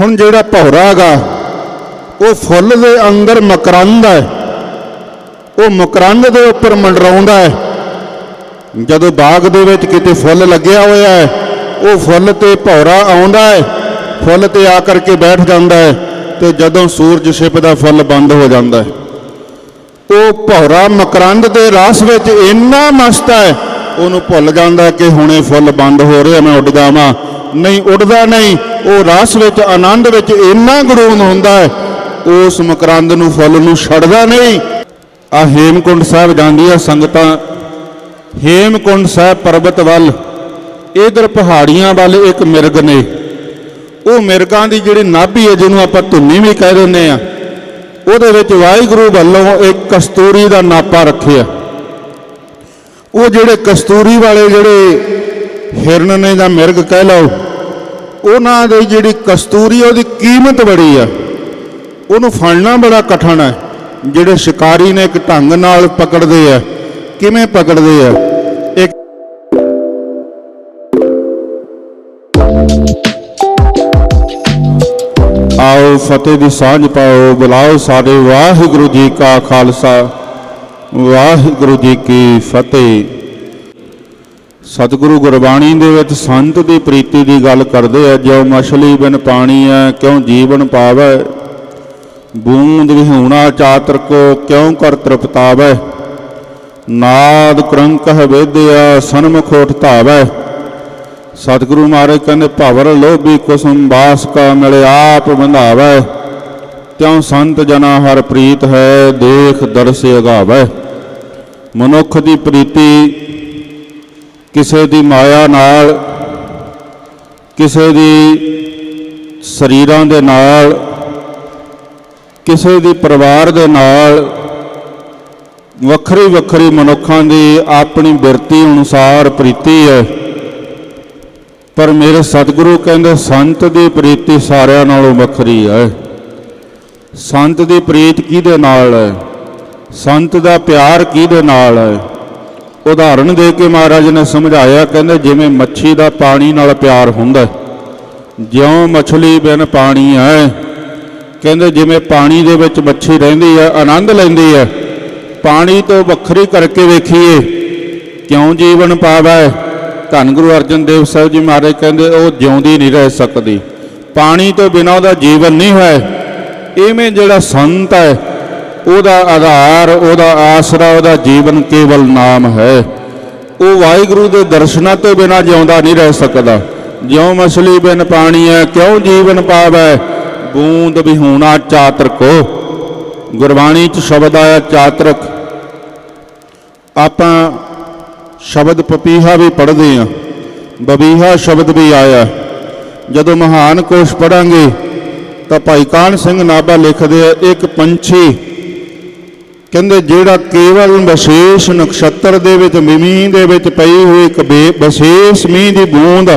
ਹੁਣ ਜਿਹੜਾ ਭੌਰਾ ਹੈਗਾ, ਉਹ ਫੁੱਲ ਦੇ ਅੰਦਰ ਮਕਰੰਦ ਹੈ। ਉਹ ਮਕਰੰਦ ਦੇ ਉੱਪਰ ਮੰਡਰਾਉਂਦਾ ਹੈ। ਜਦੋਂ ਬਾਗ ਦੇ ਵਿੱਚ ਕਿਤੇ ਫੁੱਲ ਲੱਗਿਆ ਹੋਇਆ ਹੈ, ਉਹ ਫੁੱਲ ਤੇ ਭੌਰਾ ਆਉਂਦਾ ਹੈ, ਫੁੱਲ ਤੇ ਆ ਕਰਕੇ ਬੈਠ ਜਾਂਦਾ ਹੈ ਤੇ ਜਦੋਂ ਸੂਰਜ ਛਿਪਦਾ ਫੁੱਲ ਬੰਦ ਹੋ ਜਾਂਦਾ ਹੈ। ਉਹ ਭੌਰਾ ਮਕਰੰਦ ਦੇ ਰਸ ਵਿੱਚ ਇੰਨਾ ਮਸਤ ਹੈ, ਉਹਨੂੰ ਭੁੱਲ ਜਾਂਦਾ ਕਿ ਹੁਣੇ ਫੁੱਲ ਬੰਦ ਹੋ ਰਿਹਾ ਮੈਂ ਉੱਡ ਜਾਵਾਂ। ਨਹੀਂ, ਉੱਡਦਾ ਨਹੀਂ। ਉਹ ਰਸ ਵਿੱਚ, ਆਨੰਦ ਵਿੱਚ ਇੰਨਾ ਗਰੂਨ ਹੁੰਦਾ ਹੈ, ਉਸ ਮਕਰੰਦ ਨੂੰ ਫੁੱਲ ਨੂੰ ਛੱਡਦਾ ਨਹੀਂ। ਆ ਹੇਮਕੁੰਡ ਸਾਹਿਬ ਜਾਂਦੀਆਂ ਸੰਗਤਾਂ, ਹੇਮਕੁੰਡ ਸਾਹਿਬ ਪਰਬਤ ਵੱਲ, ਇਧਰ ਪਹਾੜੀਆਂ ਵੱਲ ਇੱਕ ਮਿਰਗ ਨੇ। ਉਹ ਮਿਰਗਾਂ ਦੀ ਜਿਹੜੀ ਨਾਭੀ ਹੈ, ਜਿਹਨੂੰ ਆਪਾਂ ਧੁੰਨੀ ਵੀ ਕਹਿ ਦਿੰਦੇ ਆ ਉਹਦੇ ਵਿੱਚ ਵਾਹਿਗੁਰੂ ਵੱਲੋਂ ਇੱਕ ਕਸਤੂਰੀ ਦਾ ਨਾਪਾ ਰੱਖਿਆ। ਉਹ ਜਿਹੜੇ ਕਸਤੂਰੀ ਵਾਲੇ ਜਿਹੜੇ ਹਿਰਨ ਨੇ ਜਾਂ ਮਿਰਗ ਕਹਿ ਲਓ ਉਹਨਾਂ ਦੀ ਜਿਹੜੀ ਕਸਤੂਰੀ ਆ, ਉਹਦੀ ਕੀਮਤ ਬੜੀ ਆ। ਉਹਨੂੰ ਫੜਨਾ ਬੜਾ ਕਠਿਨ ਹੈ ਜਿਹੜੇ ਸ਼ਿਕਾਰੀ ਨੇ ਇੱਕ ਢੰਗ ਨਾਲ ਪਕੜਦੇ ਆ ਕਿਵੇਂ ਪਕੜਦੇ ਆ? ਇੱਕ ਆਓ ਫਤਿਹ ਦੀ ਸਾਂਝ ਪਾਓ ਬੁਲਾਓ ਸਾਡੇ ਵਾਹਿਗੁਰੂ ਜੀ ਕਾ ਖਾਲਸਾ। ਵਾਹਿਗੁਰੂ ਜੀ ਕੀ ਫਤਿਹ। ਸਤਿਗੁਰੂ ਗੁਰਬਾਣੀ ਦੇ ਵਿੱਚ ਸੰਤ ਦੀ ਪ੍ਰੀਤੀ ਦੀ ਗੱਲ ਕਰਦੇ ਆ, ਜਿਉ ਮਛਲੀ ਬਿਨ ਪਾਣੀ ਹੈ ਕਿਉ ਜੀਵਨ ਪਾਵੈ? ਬੂੰਦ ਵਿਹੂਣਾ ਚਾਤਰ ਕੋ, ਕਿਉ ਕਰ ਤ੍ਰਿਪਤਾਵੈ? ਨਾਦ ਕਰੰਕਹ ਵੇਦਿਆ ਸਨਮੁਖ ਉਠ ਧਾਵੈ। ਸਤਿਗੁਰੂ ਮਹਾਰਾਜ ਕਹਿੰਦੇ, ਭਵਰ ਲੋਭੀ ਕੁਸੁਮ ਬਾਸ ਕਾ ਮਿਲੇ ਆਪ ਬੰਧਾਵੈ। ਤਿਉ ਸੰਤ ਜਨਾ ਹਰ ਪ੍ਰੀਤ ਹੈ, ਦੇਖ ਦਰਸ ਅਗਾਵੈ। ਮਨੁੱਖ ਦੀ ਪ੍ਰੀਤੀ ਕਿਸੇ ਦੀ ਮਾਇਆ ਨਾਲ, ਕਿਸੇ ਦੀ ਸਰੀਰਾਂ ਦੇ ਨਾਲ, ਕਿਸੇ ਦੀ ਪਰਿਵਾਰ ਦੇ ਨਾਲ, ਵੱਖਰੀ ਵੱਖਰੀ ਮਨੁੱਖਾਂ ਦੀ ਆਪਣੀ ਬਿਰਤੀ ਅਨੁਸਾਰ ਪ੍ਰੀਤੀ ਹੈ। ਪਰ ਮੇਰੇ ਸਤਿਗੁਰੂ ਕਹਿੰਦੇ, ਸੰਤ ਦੀ ਪ੍ਰੀਤੀ ਸਾਰਿਆਂ ਨਾਲੋਂ ਵੱਖਰੀ ਹੈ। ਸੰਤ ਦੀ ਪ੍ਰੀਤ ਕਿਹਦੇ ਨਾਲ ਹੈ? ਸੰਤ ਦਾ ਪਿਆਰ ਕਿਹਦੇ ਨਾਲ ਹੈ? ਉਦਾਹਰਣ ਦੇ ਕੇ ਮਹਾਰਾਜ ਨੇ ਸਮਝਾਇਆ, ਕਹਿੰਦੇ ਜਿਵੇਂ ਮੱਛੀ ਦਾ ਪਾਣੀ ਨਾਲ ਪਿਆਰ ਹੁੰਦਾ ਜਿਉਂ ਮਛਲੀ ਬਿਨ ਪਾਣੀ ਹੈ, ਕਹਿੰਦੇ ਜਿਵੇਂ ਪਾਣੀ ਦੇ ਵਿੱਚ ਮੱਛੀ ਰਹਿੰਦੀ ਹੈ, ਆਨੰਦ ਲੈਂਦੀ ਹੈ, ਪਾਣੀ ਤੋਂ ਵੱਖਰੀ ਕਰਕੇ ਵੇਖੀਏ, ਕਿਉਂ ਜੀਵਨ ਪਾਵੈ? ਧੰਨ ਗੁਰੂ ਅਰਜਨ ਦੇਵ ਸਾਹਿਬ ਜੀ ਮਹਾਰਾਜ ਕਹਿੰਦੇ, ਉਹ ਜਿਉਂਦੀ ਨਹੀਂ ਰਹਿ ਸਕਦੀ, ਪਾਣੀ ਤੋਂ ਬਿਨਾਂ ਉਹਦਾ ਜੀਵਨ ਨਹੀਂ ਹੈ ਇਵੇਂ ਜਿਹੜਾ ਸੰਤ ਹੈ ਉਹਦਾ ਆਧਾਰ, ਉਹਦਾ ਆਸਰਾ, ਉਹਦਾ ਜੀਵਨ ਕੇਵਲ ਨਾਮ ਹੈ। ਉਹ ਵਾਹਿਗੁਰੂ ਦੇ ਦਰਸ਼ਨਾਂ ਤੋਂ ਬਿਨਾਂ ਜਿਉਂਦਾ ਨਹੀਂ ਰਹਿ ਸਕਦਾ। ਜਿਉਂ ਮਛਲੀ ਬਿਨ ਪਾਣੀ ਹੈ, ਕਿਉਂ ਜੀਵਨ ਪਾਵੈ? ਬੂੰਦ ਵਿਹੂਣਾ ਚਾਤਰਕੋ ਗੁਰਬਾਣੀ ਚ ਸ਼ਬਦ ਆਇਆ ਚਾਤਰਕ। ਆਪਾਂ ਸ਼ਬਦ ਪਪੀਹਾ ਵੀ ਪੜ੍ਹਦੇ ਆ ਬਬੀਹਾ ਸ਼ਬਦ ਵੀ ਆਇਆ। ਜਦੋਂ ਮਹਾਨ ਕੋਸ਼ ਪੜਾਂਗੇ ਤਾਂ ਭਾਈ ਕਾਨ ਸਿੰਘ ਨਾਭਾ ਲਿਖਦੇ ਆ, ਇੱਕ ਪੰਛੀ ਕਹਿੰਦੇ ਜਿਹੜਾ ਕੇਵਲ ਵਿਸ਼ੇਸ਼ ਨਕਸ਼ਤਰ ਦੇ ਵਿੱਚ ਮੀਂਹ ਦੇ ਵਿੱਚ ਪਈ ਹੋਈ ਇੱਕ ਬੇ- ਵਿਸ਼ੇਸ਼ ਮੀਂਹ ਦੀ ਬੂੰਦ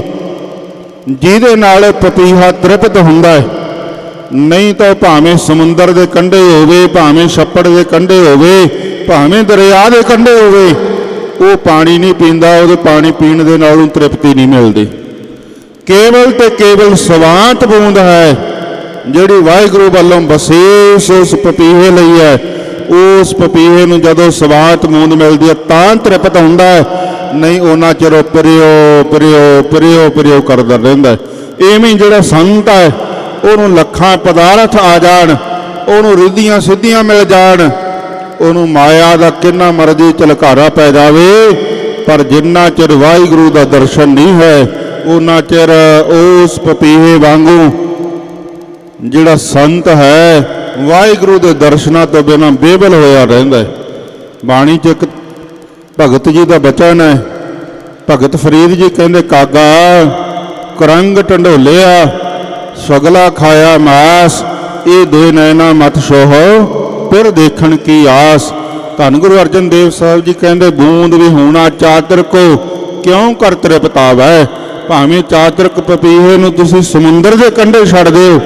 ਜਿਹਦੇ ਨਾਲ ਪਪੀਹਾ ਤ੍ਰਿਪਤ ਹੁੰਦਾ ਹੈ। ਨਹੀਂ ਤਾਂ ਭਾਵੇਂ ਸਮੁੰਦਰ ਦੇ ਕੰਢੇ ਹੋਵੇ, ਭਾਵੇਂ ਛੱਪੜ ਦੇ ਕੰਢੇ ਹੋਵੇ, ਭਾਵੇਂ ਦਰਿਆ ਦੇ ਕੰਢੇ ਹੋਵੇ, ਉਹ ਪਾਣੀ ਨਹੀਂ ਪੀਂਦਾ, ਉਹਦੇ ਪਾਣੀ ਪੀਣ ਦੇ ਨਾਲ ਉਹਨੂੰ ਤ੍ਰਿਪਤੀ ਨਹੀਂ ਮਿਲਦੀ। ਕੇਵਲ ਤੇ ਕੇਵਲ ਸਵਾਂਤ ਬੂੰਦ ਹੈ, ਜਿਹੜੀ ਵਾਹਿਗੁਰੂ ਵੱਲੋਂ ਵਿਸ਼ੇਸ਼ ਉਸ ਪਪੀਹੇ ਲਈ ਹੈ। ਉਸ ਪਪੀਹੇ ਨੂੰ ਜਦੋਂ ਸਵਾਂਤ ਬੂੰਦ ਮਿਲਦੀ ਹੈ, ਤਾਂ ਤ੍ਰਿਪਤ ਹੁੰਦਾ ਹੈ ਨਹੀਂ, ਉਹਨਾਂ ਚਿਰ ਉਹ ਪਰਿਓ ਪਰਿਓ ਪਰਿਓ ਪਰਿਓ ਕਰਦਾ ਰਹਿੰਦਾ ਹੈ। ਇਵੇਂ ਜਿਹੜਾ ਸੰਤ ਹੈ, ਉਹਨੂੰ ਲੱਖਾਂ ਪਦਾਰਥ ਆ ਜਾਣ, ਉਹਨੂੰ ਰਿੱਧੀਆਂ ਸਿੱਧੀਆਂ ਮਿਲ ਜਾਣ, ਉਹਨੂੰ ਮਾਇਆ ਦਾ ਕਿੰਨਾ ਮਰਜ਼ੀ ਝਲਕਾਰਾ ਪੈ ਜਾਵੇ, ਪਰ ਜਿੰਨਾ ਚਿਰ ਵਾਹਿਗੁਰੂ ਦਾ ਦਰਸ਼ਨ ਨਹੀਂ ਹੈ, ਉਹਨਾਂ ਚਿਰ ਉਸ ਪਪੀਹੇ ਵਾਂਗੂ ਜਿਹੜਾ ਸੰਤ ਹੈ ਵਾਹਿਗੁਰੂ ਦੇ ਦਰਸ਼ਨਾਂ ਤੋਂ ਬਿਨਾਂ ਬੇਬਲ ਹੋਇਆ ਰਹਿੰਦਾ ਹੈ। ਬਾਣੀ 'ਚ ਇੱਕ ਭਗਤ ਜੀ ਦਾ ਬਚਨ ਹੈ। ਭਗਤ ਫਰੀਦ ਜੀ ਕਹਿੰਦੇ, ਕਾਗਾ, ਕਰੰਗ ਢੰਡੋਲਿਆ ਸਗਲਾ ਖਾਇਆ ਮਾਸ, ਇਹ ਦੇ ਨੈਣਾ ਮਤ ਸੋਹੋ, ਫਿਰ ਦੇਖਣ ਕੀ ਆਸ। ਧੰਨ ਗੁਰੂ ਅਰਜਨ ਦੇਵ ਸਾਹਿਬ ਜੀ ਕਹਿੰਦੇ, ਬੂੰਦ ਵੀ ਹੋਣਾ ਚਾਦਰ ਕੋ, ਕਿਉਂ ਕਰ ਤ੍ਰਿਪਤਾਵੈ? ਭਾਵੇਂ ਚਾਤਰਕ ਪਪੀਹੇ ਨੂੰ ਤੁਸੀਂ ਸਮੁੰਦਰ ਦੇ ਕੰਢੇ ਛੱਡ ਦਿਓ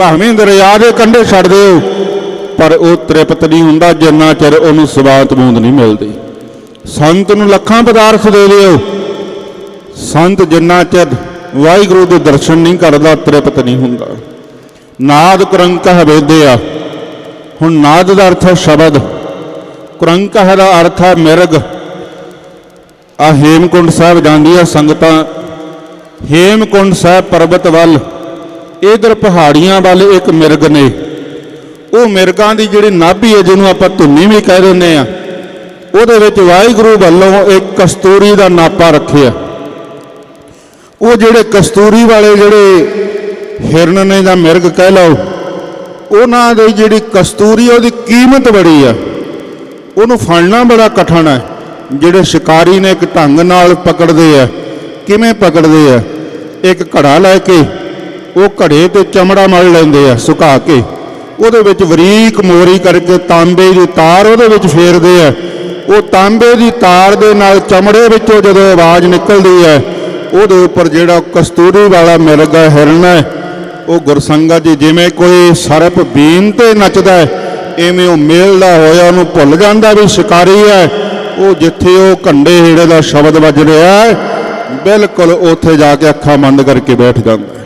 ਭਾਵੇਂ ਦਰਿਆ ਦੇ ਕੰਢੇ ਛੱਡ ਦਿਓ, ਪਰ ਉਹ ਤ੍ਰਿਪਤ ਨਹੀਂ ਹੁੰਦਾ ਜਿੰਨਾ ਚਿਰ ਉਹਨੂੰ ਸਵਾਤ ਬੂੰਦ ਨਹੀਂ ਮਿਲਦੀ। ਸੰਤ ਨੂੰ ਲੱਖਾਂ ਪਦਾਰਥ ਦੇ ਦਿਓ। ਸੰਤ ਜਿੰਨਾ ਚਿਰ ਵਾਹਿਗੁਰੂ ਦੇ ਦਰਸ਼ਨ ਨਹੀਂ ਕਰਦਾ, ਤ੍ਰਿਪਤ ਨਹੀਂ ਹੁੰਦਾ। ਨਾਦ ਕੁਰੰਕ ਕਰੰਕਹ ਵੇਦਿਆ ਹੁਣ ਨਾਦ ਦਾ ਅਰਥ ਹੈ ਸ਼ਬਦ। ਕੁਰੰਕ ਦਾ ਅਰਥ ਹੈ ਮਿਰਗ। ਆ ਹੇਮਕੁੰਡ ਸਾਹਿਬ ਜਾਂਦੀਆਂ ਸੰਗਤਾਂ। ਹੇਮਕੁੰਡ ਸਾਹਿਬ ਪਰਬਤ ਵੱਲ। ਇਧਰ ਪਹਾੜੀਆਂ ਵੱਲ ਇੱਕ ਮਿਰਗ ਨੇ। ਉਹ ਮਿਰਗਾਂ ਦੀ ਜਿਹੜੀ ਨਾਭੀ ਹੈ, ਜਿਹਨੂੰ ਆਪਾਂ ਧੁੰਨੀ ਵੀ ਕਹਿ ਦਿੰਦੇ ਆ ਉਹਦੇ ਵਿੱਚ ਵਾਹਿਗੁਰੂ ਵੱਲੋਂ ਇੱਕ ਕਸਤੂਰੀ ਦਾ ਨਾਪਾ ਰੱਖਿਆ। ਉਹ ਜਿਹੜੇ ਕਸਤੂਰੀ ਵਾਲੇ ਜਿਹੜੇ ਹਿਰਨ ਨੇ ਜਾਂ ਮਿਰਗ ਕਹਿ ਲਓ, ਉਹਨਾਂ ਦੀ ਜਿਹੜੀ ਕਸਤੂਰੀ ਉਹਦੀ ਕੀਮਤ ਬੜੀ ਆ। ਉਹਨੂੰ ਫੜਨਾ ਬੜਾ ਕਠਿਨ ਹੈ ਜਿਹੜੇ ਸ਼ਿਕਾਰੀ ਨੇ ਇੱਕ ਢੰਗ ਨਾਲ ਪਕੜਦੇ ਆ, ਕਿਵੇਂ ਪਕੜਦੇ ਆ? ਇੱਕ ਘੜਾ ਲੈ ਕੇ ਉਹ ਘੜੇ ਤੇ ਚਮੜਾ ਮਲ ਲੈਂਦੇ ਆ, ਸੁਕਾ ਕੇ। ਉਹਦੇ ਵਿੱਚ ਵਰੀਕ ਮੋਰੀ ਕਰਕੇ ਤਾਂਬੇ ਦੀ ਤਾਰ ਉਹਦੇ ਵਿੱਚ ਫੇਰਦੇ ਆ। ਉਹ ਤਾਂਬੇ ਦੀ ਤਾਰ ਦੇ ਨਾਲ ਚਮੜੇ ਵਿੱਚੋਂ ਜਦੋਂ ਆਵਾਜ਼ ਨਿਕਲਦੀ ਹੈ, ਉਹਦੇ ਉੱਪਰ ਜਿਹੜਾ ਕਸਤੂਰੀ ਵਾਲਾ ਮਿਰਗਾ ਹਿਰਨ ਹੈ, ਉਹ ਗੁਰਸੰਗਤ ਜੀ ਜਿਵੇਂ ਕੋਈ ਸਰਪ ਬੀਨ ਤੇ ਨੱਚਦਾ ਹੈ, ਐਵੇਂ ਉਹ ਮੇਲਦਾ ਹੋਇਆ ਉਹਨੂੰ ਭੁੱਲ ਜਾਂਦਾ ਵੀ ਸ਼ਿਕਾਰੀ ਹੈ। ਉਹ ਜਿੱਥੇ ਉਹ ਕੰਡੇ ਹੀੜੇ ਦਾ ਸ਼ਬਦ ਵੱਜ ਰਿਹਾ ਹੈ, ਬਿਲਕੁਲ ਉੱਥੇ ਜਾ ਕੇ ਅੱਖਾਂ ਬੰਦ ਕਰਕੇ ਬੈਠ ਜਾਂਦਾ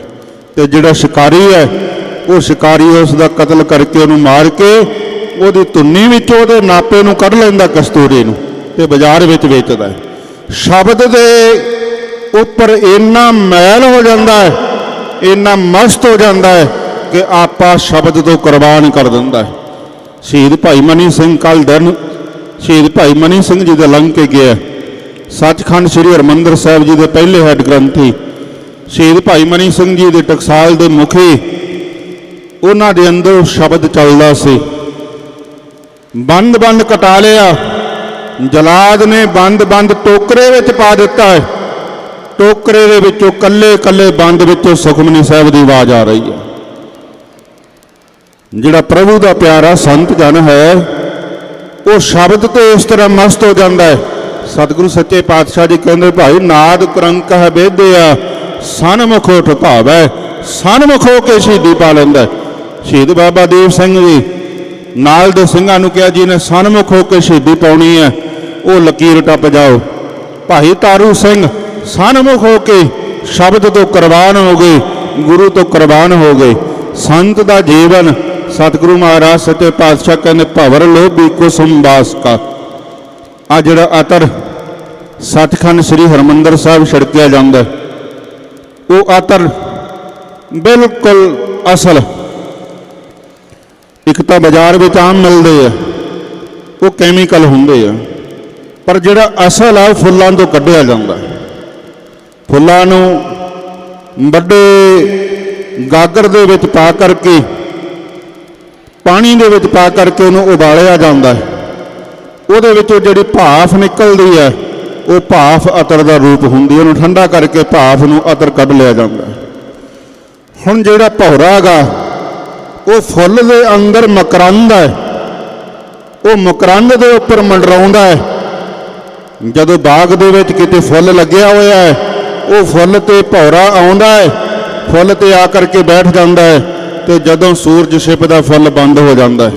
ਤੇ ਜਿਹੜਾ ਸ਼ਿਕਾਰੀ ਹੈ, ਉਹ ਸ਼ਿਕਾਰੀ ਉਸ ਦਾ ਕਤਲ ਕਰਕੇ ਉਹਨੂੰ ਮਾਰ ਕੇ ਉਹਦੀ ਧੁੰਨੀ ਵਿੱਚੋਂ ਉਹਦੇ ਨਾਪੇ ਨੂੰ ਕੱਢ ਲੈਂਦਾ ਕਸਤੂਰੀ ਨੂੰ ਤੇ ਬਾਜ਼ਾਰ ਵਿੱਚ ਵੇਚਦਾ ਹੈ। ਸ਼ਬਦ ਦੇ ਉੱਪਰ ਇੰਨਾ ਮੈਲ ਹੋ ਜਾਂਦਾ ਹੈ, ਇੰਨਾ ਮਸਤ ਹੋ ਜਾਂਦਾ ਹੈ ਕਿ ਆਪਾ ਸ਼ਬਦ ਤੋਂ ਕੁਰਬਾਨ ਕਰ ਦਿੰਦਾ ਹੈ। ਸ਼ਹੀਦ ਭਾਈ ਮਨੀ ਸਿੰਘ ਕੱਲ ਦਿਨ ਸ਼ਹੀਦ ਭਾਈ ਮਨੀ ਸਿੰਘ ਜੀ ਦੇ ਲੰਘ ਕੇ ਗਿਆ। ਸੱਚਖੰਡ ਸ੍ਰੀ ਹਰਮੰਦਰ ਸਾਹਿਬ ਜੀ ਦੇ ਪਹਿਲੇ ਹੈੱਡ ਗ੍ਰੰਥੀ ਸ਼ਹੀਦ ਭਾਈ ਮਨੀ ਸਿੰਘ ਜੀ ਦੇ ਟਕਸਾਲ ਦੇ ਮੁਖੀ ਉਹਨਾਂ ਦੇ ਅੰਦਰ ਸ਼ਬਦ ਚੱਲਦਾ ਸੀ। ਬੰਦ ਬੰਦ ਕਟਾ ਲਿਆ। ਜਲਾਦ ਨੇ ਬੰਦ ਬੰਦ ਟੋਕਰੇ ਵਿੱਚ ਪਾ ਦਿੱਤਾ ਹੈ। ਟੋਕਰੇ ਦੇ ਵਿੱਚੋਂ ਕੱਲੇ ਕੱਲੇ ਬੰਦ ਵਿੱਚੋਂ ਸੁਖਮਨੀ ਸਾਹਿਬ ਦੀ ਆਵਾਜ਼ ਆ ਰਹੀ ਹੈ। ਜਿਹੜਾ ਪ੍ਰਭੂ ਦਾ ਪਿਆਰਾ ਸੰਤ ਜਨ ਹੈ, ਉਹ ਸ਼ਬਦ ਤੇ ਇਸ ਤਰ੍ਹਾਂ ਮਸਤ ਹੋ ਜਾਂਦਾ ਹੈ। ਸਤਿਗੁਰੂ ਸੱਚੇ ਪਾਤਸ਼ਾਹ ਜੀ ਕਹਿੰਦੇ, ਭਾਈ ਨਾਦ ਕਰੰਕ ਹੈ ਵੇਦਿਆ ਸਨਮੁਖ ਉਠ ਭਾਵੈ ਸਨਮੁਖ ਹੋ ਕੇ ਸ਼ਹੀਦੀ ਪਾ ਲੈਂਦਾ ਸ਼ਹੀਦ ਬਾਬਾ ਦੇਵ ਸਿੰਘ ਜੀ ਨਾਲ ਦੇ ਸਿੰਘਾਂ ਨੂੰ ਕਿਹਾ ਜੀ ਨੇ ਸਨਮੁਖ ਹੋ ਕੇ ਸ਼ਹੀਦੀ ਪਾਉਣੀ ਹੈ ਉਹ ਲਕੀਰ ਟੱਪ ਜਾਓ। ਭਾਈ ਤਾਰੂ ਸਿੰਘ ਸਨਮੁਖ ਹੋ ਕੇ ਸ਼ਬਦ ਤੋਂ ਕੁਰਬਾਨ ਹੋ ਗਏ ਗੁਰੂ ਤੋਂ ਕੁਰਬਾਨ ਹੋ ਗਏ। ਸੰਤ ਦਾ ਜੀਵਨ ਸਤਿਗੁਰੂ ਮਹਾਰਾਜ ਸੱਚੇ ਪਾਤਸ਼ਾਹ ਕਹਿੰਦੇ ਭਵਰ ਲੋਭੀ ਕੁਸਮ ਬਾਸ ਕਾ। ਆ ਜਿਹੜਾ ਅਤਰ ਸੱਚਖੰਡ ਸ੍ਰੀ ਹਰਮੰਦਰ ਸਾਹਿਬ ਛੜਕਿਆ ਜਾਂਦਾ ਹੈ, ਉਹ ਆਤਰ ਬਿਲਕੁਲ ਅਸਲ। ਇੱਕ ਤਾਂ ਬਾਜ਼ਾਰ ਵਿੱਚ ਆਮ ਮਿਲਦੇ ਆ, ਉਹ ਕੈਮੀਕਲ ਹੁੰਦੇ ਆ, ਪਰ ਜਿਹੜਾ ਅਸਲ ਆ, ਉਹ ਫੁੱਲਾਂ ਤੋਂ ਕੱਢਿਆ ਜਾਂਦਾ। ਫੁੱਲਾਂ ਨੂੰ ਵੱਡੇ ਗਾਗਰ ਦੇ ਵਿੱਚ ਪਾ ਕਰਕੇ, ਪਾਣੀ ਦੇ ਵਿੱਚ ਪਾ ਕਰਕੇ ਉਹਨੂੰ ਉਬਾਲਿਆ ਜਾਂਦਾ ਹੈ। ਉਹਦੇ ਵਿੱਚੋਂ ਜਿਹੜੀ ਭਾਫ ਨਿਕਲਦੀ ਹੈ ਉਹ ਭਾਫ ਅਤਰ ਦਾ ਰੂਪ ਹੁੰਦੀ ਉਹਨੂੰ ਠੰਡਾ ਕਰਕੇ ਭਾਫ ਨੂੰ ਅਤਰ ਕੱਢ ਲਿਆ ਜਾਂਦਾ ਹੁਣ ਜਿਹੜਾ ਭੌਰਾ ਗਾ ਉਹ ਫੁੱਲ ਦੇ ਅੰਦਰ ਮਕਰੰਦ ਹੈ। ਉਹ ਮਕਰੰਦ ਦੇ ਉੱਪਰ ਮੰਡਰਾਉਂਦਾ ਹੈ। ਜਦੋਂ ਬਾਗ ਦੇ ਵਿੱਚ ਕਿਤੇ ਫੁੱਲ ਲੱਗਿਆ ਹੋਇਆ ਹੈ, ਉਹ ਫੁੱਲ ਤੇ ਭੌਰਾ ਆਉਂਦਾ ਹੈ, ਫੁੱਲ ਤੇ ਆ ਕਰਕੇ ਬੈਠ ਜਾਂਦਾ ਹੈ ਤੇ ਜਦੋਂ ਸੂਰਜ ਛਿਪਦਾ ਫੁੱਲ ਬੰਦ ਹੋ ਜਾਂਦਾ ਹੈ।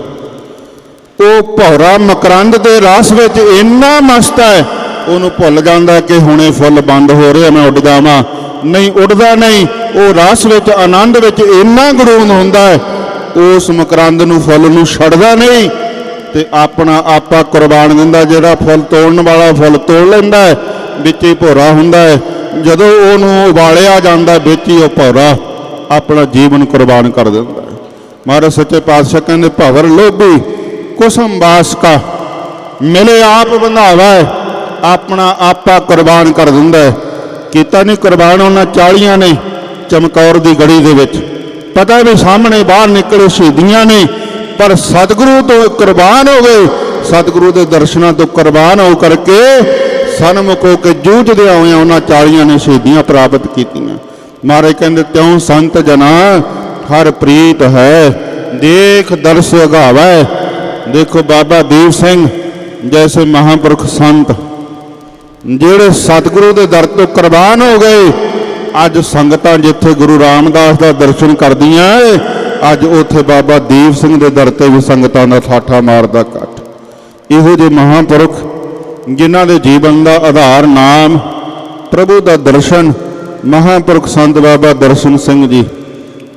ਉਹ ਭੌਰਾ ਮਕਰੰਦ ਦੇ ਰਸ ਵਿੱਚ ਇੰਨਾ ਮਸਤ ਹੈ ਉਹਨੂੰ ਭੁੱਲ ਜਾਂਦਾ ਕਿ ਹੁਣੇ ਫੁੱਲ ਬੰਦ ਹੋ ਰਿਹਾ ਮੈਂ ਉੱਡ ਜਾਵਾਂ ਨਹੀਂ ਉੱਡਦਾ ਨਹੀਂ। ਉਹ ਰਸ ਵਿੱਚ ਆਨੰਦ ਵਿੱਚ ਇੰਨਾ ਗਰੂਨ ਹੁੰਦਾ ਹੈ ਉਸ ਮਕਰੰਦ ਨੂੰ ਫੁੱਲ ਨੂੰ ਛੱਡਦਾ ਨਹੀਂ ਤੇ ਆਪਣਾ ਆਪਾ ਕੁਰਬਾਨ ਦਿੰਦਾ ਜਿਹੜਾ ਫੁੱਲ ਤੋੜਨ ਵਾਲਾ ਫੁੱਲ ਤੋੜ ਲੈਂਦਾ ਹੈ ਵਿੱਚ ਹੀ ਭੋਰਾ ਹੁੰਦਾ ਹੈ। ਜਦੋਂ ਉਹਨੂੰ ਉਬਾਲਿਆ ਜਾਂਦਾ ਵਿੱਚ ਹੀ ਉਹ ਭੌਰਾ ਆਪਣਾ ਜੀਵਨ ਕੁਰਬਾਨ ਕਰ ਦਿੰਦਾ ਹੈ। ਮਹਾਰਾਜ ਸੱਚੇ ਪਾਤਸ਼ਾਹ ਕਹਿੰਦੇ ਭਵਰ ਲੋਭੀ ਕੁਸਮ ਬਾਸ ਕਾ ਮਿਲੇ ਆਪ ਬੰਧਾਵਾ ਹੈ, ਆਪਣਾ ਆਪਾ ਕੁਰਬਾਨ ਕਰ ਦਿੰਦਾ ਹੈ। ਕੀਤਾ ਨਹੀਂ, ਕੁਰਬਾਨ ਉਹਨਾਂ ਚਾਲੀਆਂ ਨੇ ਚਮਕੌਰ ਦੀ ਗੜੀ ਦੇ ਵਿੱਚ। ਪਤਾ ਵੀ ਸਾਹਮਣੇ ਬਾਹਰ ਨਿਕਲੇ ਸ਼ਹੀਦੀਆਂ ਨੇ, ਪਰ ਸਤਿਗੁਰੂ ਤੋਂ ਕੁਰਬਾਨ ਹੋ ਗਏ। ਸਤਿਗੁਰੂ ਦੇ ਦਰਸ਼ਨਾਂ ਤੋਂ ਕੁਰਬਾਨ ਹੋ ਕਰਕੇ ਸਨਮੁਖ ਹੋ ਕੇ ਜੂਝਦੇ ਹੋਏ ਉਹਨਾਂ ਚਾਲੀਆਂ ਨੇ ਸ਼ਹੀਦੀਆਂ ਪ੍ਰਾਪਤ ਕੀਤੀਆਂ। ਮਹਾਰਾਜ ਕਹਿੰਦੇ, ਤਿਉ ਸੰਤ ਜਨਾ, ਹਰ ਪ੍ਰੀਤ ਹੈ। ਦੇਖ ਦਰਸ ਅਗਾਵੈ। ਦੇਖੋ ਬਾਬਾ ਦੀਪ ਸਿੰਘ, ਜੈਸੇ ਮਹਾਪੁਰਖ ਸੰਤ। ਜਿਹੜੇ ਸਤਿਗੁਰੂ ਦੇ ਦਰ ਤੋਂ ਕੁਰਬਾਨ ਹੋ ਗਏ, ਅੱਜ ਸੰਗਤਾਂ ਜਿੱਥੇ ਗੁਰੂ ਰਾਮਦਾਸ ਦਾ ਦਰਸ਼ਨ ਕਰਦੀਆਂ ਏ, ਅੱਜ ਉੱਥੇ ਬਾਬਾ ਦੀਪ ਸਿੰਘ ਦੇ ਦਰ ਤੇ ਵੀ ਸੰਗਤਾਂ ਦਾ ਠਾਠਾ ਮਾਰਦਾ ਕੱਟ ਇਹੋ ਜਿਹੇ ਮਹਾਪੁਰਖ, ਜਿਨ੍ਹਾਂ ਦੇ ਜੀਵਨ ਦਾ ਆਧਾਰ ਨਾਮ ਪ੍ਰਭੂ ਦਾ ਦਰਸ਼ਨ, ਮਹਾਪੁਰਖ ਸੰਤ ਬਾਬਾ ਦਰਸ਼ਨ ਸਿੰਘ ਜੀ,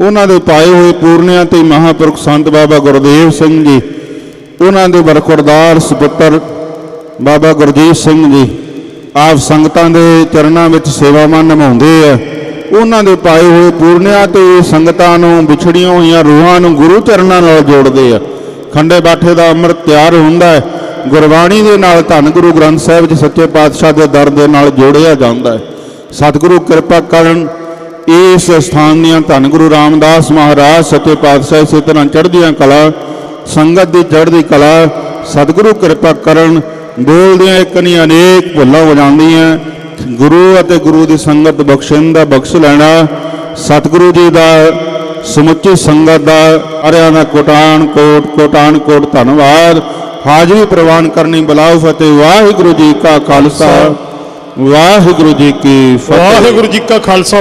ਉਹਨਾਂ ਦੇ ਪਾਏ ਹੋਏ ਪੂਰਨਿਆਂ ਤੇ ਮਹਾਂਪੁਰਖ ਸੰਤ ਬਾਬਾ ਗੁਰਦੇਵ ਸਿੰਘ ਜੀ, ਉਹਨਾਂ ਦੇ ਬਰਖੁਰਦਾਰ ਸੁਪੁੱਤਰ ਬਾਬਾ ਗੁਰਜੀਤ ਸਿੰਘ ਜੀ ਆਪ ਸੰਗਤਾਂ ਦੇ ਚਰਨਾਂ ਵਿੱਚ ਸੇਵਾਵਾਂ ਨਿਭਾਉਂਦੇ ਆ। ਉਹਨਾਂ ਦੇ ਪਾਏ ਹੋਏ ਪੂਰਨਿਆਂ ਤੇ ਸੰਗਤਾਂ ਨੂੰ, ਵਿਛੜੀਆਂ ਹੋਈਆਂ ਰੂਹਾਂ ਨੂੰ ਗੁਰੂ ਚਰਨਾਂ ਨਾਲ ਜੋੜਦੇ ਆ। ਖੰਡੇ ਬਾਠੇ ਦਾ ਅੰਮ੍ਰਿਤ ਤਿਆਰ ਹੁੰਦਾ ਹੈ। ਗੁਰਬਾਣੀ ਦੇ ਨਾਲ ਧੰਨ ਗੁਰੂ ਗ੍ਰੰਥ ਸਾਹਿਬ ਜੀ ਸੱਚੇ ਪਾਤਸ਼ਾਹ ਦੇ ਦਰ ਦੇ ਨਾਲ ਜੋੜਿਆ ਜਾਂਦਾ ਹੈ। ਸਤਿਗੁਰੂ ਕਿਰਪਾ ਕਰਨ ਇਸ ਸਥਾਨ ਦੀਆਂ ਧੰਨ ਗੁਰੂ ਰਾਮਦਾਸ ਮਹਾਰਾਜ, ਸੱਚੇ ਪਾਤਸ਼ਾਹ ਇਸੇ ਤਰ੍ਹਾਂ ਚੜ੍ਹਦੀਆਂ ਕਲਾ, ਸੰਗਤ ਦੀ ਚੜ੍ਹਦੀ ਕਲਾ, ਸਤਿਗੁਰੂ ਕਿਰਪਾ ਕਰਨ ਬੋਲਦਿਆਂ ਇੱਕ ਨਹੀਂ, ਅਨੇਕ ਭੁੱਲਾਂ ਹੋ ਜਾਂਦੀਆਂ। ਗੁਰੂ ਅਤੇ ਗੁਰੂ ਦੀ ਸੰਗਤ ਬਖਸ਼ਣ ਦਾ, ਬਖਸ਼ ਲੈਣਾ। ਸਤਿਗੁਰੂ ਜੀ ਦਾ, ਸਮੁੱਚੀ ਸੰਗਤ ਦਾ, ਅਰਿਆਂ ਦਾ ਕੋਟਾਨ ਕੋਟ ਕੋਟਾਨ ਕੋਟ ਧੰਨਵਾਦ। ਹਾਜ਼ਰੀ ਪ੍ਰਵਾਨ ਕਰਨੀ ਬਲਾਉ ਫਤਿਹ। ਵਾਹਿਗੁਰੂ ਜੀ ਕਾ ਖਾਲਸਾ। ਵਾਹਿਗੁਰੂ ਜੀ ਕੀ ਫਤਿਹ। ਵਾਹਿਗੁਰੂ ਜੀ ਕਾ ਖਾਲਸਾ।